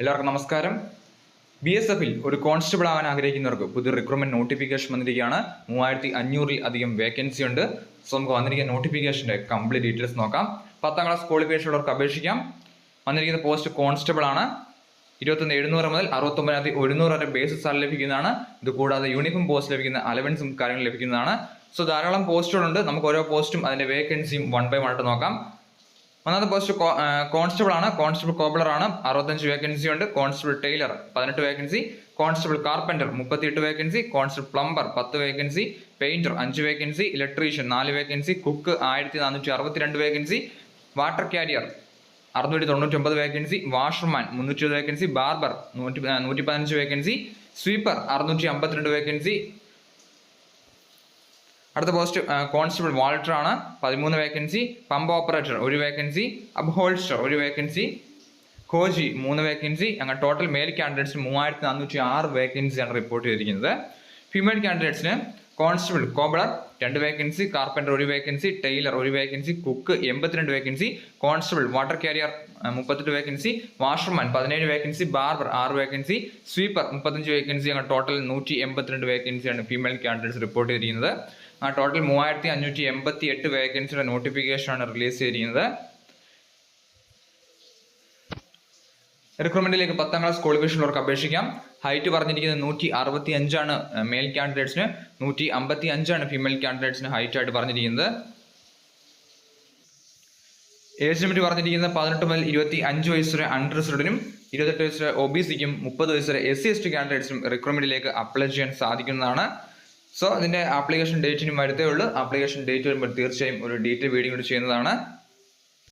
എല്ലാവർക്കും നമസ്കാരം. B S എഫിൽ ഒരു കോൺസ്റ്റബിൾ ആവാൻ ആഗ്രഹിക്കുന്നവർക്ക് പുതിയ റിക്രൂട്ട്മെന്റ് നോട്ടിഫിക്കേഷൻ വന്നിരിക്കുകയാണ്. മൂവായിരത്തി അഞ്ഞൂറിൽ അധികം വേക്കൻസി ഉണ്ട്. സോ നമുക്ക് വന്നിരിക്കുന്ന നോട്ടിഫിക്കേഷന്റെ കംപ്ലീറ്റ് ഡീറ്റെയിൽസ് നോക്കാം. പത്താം ക്ലാസ് ക്വാളിഫിക്കേഷൻ ഉള്ളവർക്ക് അപേക്ഷിക്കാം. വന്നിരിക്കുന്ന പോസ്റ്റ് കോൺസ്റ്റബിൾ ആണ്. ഇരുപത്തൊന്ന് എഴുന്നൂറ് മുതൽ അറുപത്തൊമ്പതിനായിരത്തി ഒരുന്നൂറ് വരെ ബേസ് സാലറി ലഭിക്കുന്നതാണ്. ഇത് കൂടാതെ യൂണിഫോം പോസ്റ്റ് ലഭിക്കുന്ന അലവൻസും കാര്യങ്ങളും ലഭിക്കുന്നതാണ്. സോ ധാരാളം പോസ്റ്റുകളുണ്ട് നമുക്ക് ഓരോ പോസ്റ്റും അതിന്റെ വേക്കൻസിയും വൺ ബൈ വൺ ആയിട്ട് നോക്കാം. ഒന്നാമത്തെ പോസ്റ്റ് കോൺസ്റ്റബിൾ ആണ്. കോൺസ്റ്റബിൾ കോബ്ലർ ആണ്. അറുപത്തഞ്ച് വേക്കൻസി ഉണ്ട്. കോൺസ്റ്റബിൾ ടൈലർ പതിനെട്ട് വേക്കൻസി കോൺസ്റ്റബിൾ കാർപ്പന്റർ മുപ്പത്തിയെട്ട് വേക്കൻസി കോൺസ്റ്റബിൾ പ്ലംബർ പത്ത് വേക്കൻസി പെയിന്റർ അഞ്ച് വേക്കൻസി ഇലക്ട്രീഷ്യൻ നാല് വേക്കൻസി കുക്ക് ആയിരത്തി നാനൂറ്റി അറുപത്തിരണ്ട് വേക്കൻസി വാട്ടർ കാരിയർ അറുന്നൂറ്റി തൊണ്ണൂറ്റി ഒമ്പത് വേക്കൻസി വാഷർമാൻ മുന്നൂറ്റി വേക്കൻസി ബാർബർ നൂറ്റി നൂറ്റി പതിനഞ്ച് വേക്കൻസി സ്വീപ്പർ അറുന്നൂറ്റി അമ്പത്തിരണ്ട് വേക്കൻസി അടുത്ത പോസ്റ്റ് കോൺസ്റ്റബിൾ വാൾട്ടർ ആണ്. പതിമൂന്ന് വേക്കൻസി പമ്പ് ഓപ്പറേറ്റർ ഒരു വേക്കൻസി അബ്ഹോൾസ്റ്റർ ഒരു വേക്കൻസി കോജി മൂന്ന് വേക്കൻസി അങ്ങനെ ടോട്ടൽ മെയിൽ കാൻഡിഡേറ്റ്സിന് മൂവായിരത്തി നാനൂറ്റി ആറ് വേക്കൻസിയാണ് റിപ്പോർട്ട് ചെയ്തിരിക്കുന്നത്. ഫീമെയിൽ കാൻഡിഡേറ്റ്സിന് കോൺസ്റ്റബിൾ കോബ്ലർ രണ്ട് വേക്കൻസി കാർപ്പന്റർ ഒരു വേക്കൻസി ടൈലർ ഒരു വേക്കൻസി കുക്ക് എൺപത്തിരണ്ട് വേക്കൻസി കോൺസ്റ്റബിൾ വാട്ടർ കാരിയർ മുപ്പത്തെട്ട് വേക്കൻസി വാഷർമാൻ പതിനേഴ് വേക്കൻസി ബാർബർ ആറ് വേക്കൻസി സ്വീപ്പർ മുപ്പത്തഞ്ച് വേക്കൻസി അങ്ങനെ ടോട്ടൽ നൂറ്റി എൺപത്തിരണ്ട് വേക്കൻസിയാണ് ഫീമെയിൽ കാൻഡിഡേറ്റ്സ് റിപ്പോർട്ട് ചെയ്തിരിക്കുന്നത്. ആ ടോട്ടൽ മൂവായിരത്തി അഞ്ഞൂറ്റി എൺപത്തി എട്ട് വേക്കൻസിയുടെ നോട്ടിഫിക്കേഷനാണ് റിലീസ് ചെയ്തിരിക്കുന്നത്. റിക്രൂട്ട്മെന്റിലേക്ക് പത്താം ക്ലാസ് ക്വാളിഫിക്കേഷൻ ഉള്ളവർക്ക് അപേക്ഷിക്കാം. ഹൈറ്റ് പറഞ്ഞിരിക്കുന്നത് നൂറ്റി അറുപത്തി അഞ്ചാണ് മെയിൽ കാൻഡിഡേറ്റ്സിന് നൂറ്റി അമ്പത്തി അഞ്ചാണ് ഫീമെയിൽ കാൻഡിഡേറ്റ്സിന് ഹൈറ്റ് ആയിട്ട് പറഞ്ഞിരിക്കുന്നത്. ഏജ് ലിമിറ്റ് പറഞ്ഞിരിക്കുന്നത് പതിനെട്ട് മുതൽ ഇരുപത്തി അഞ്ച് വയസ്സ് വരെ അൺറിസർഡിനും ഇരുപത്തെട്ട് വയസ്സ് വരെ ഒ ബി സിക്കും മുപ്പത് വയസ്സ് വരെ എസ് സി എസ് ടി കാൻഡിഡേറ്റ്സിനും റിക്രൂട്ട്മെന്റിലേക്ക് അപ്ലൈ ചെയ്യാൻ സാധിക്കുന്നതാണ്. സോ അതിന്റെ ആപ്ലിക്കേഷൻ ഡേറ്റിനും വരുത്തേ ഉള്ളൂ. ആപ്ലിക്കേഷൻ ഡേറ്റ് വരുമ്പോൾ തീർച്ചയായും ഒരു ഡീറ്റെയിൽ വീഡിയോ കൂടി ചെയ്യുന്നതാണ്.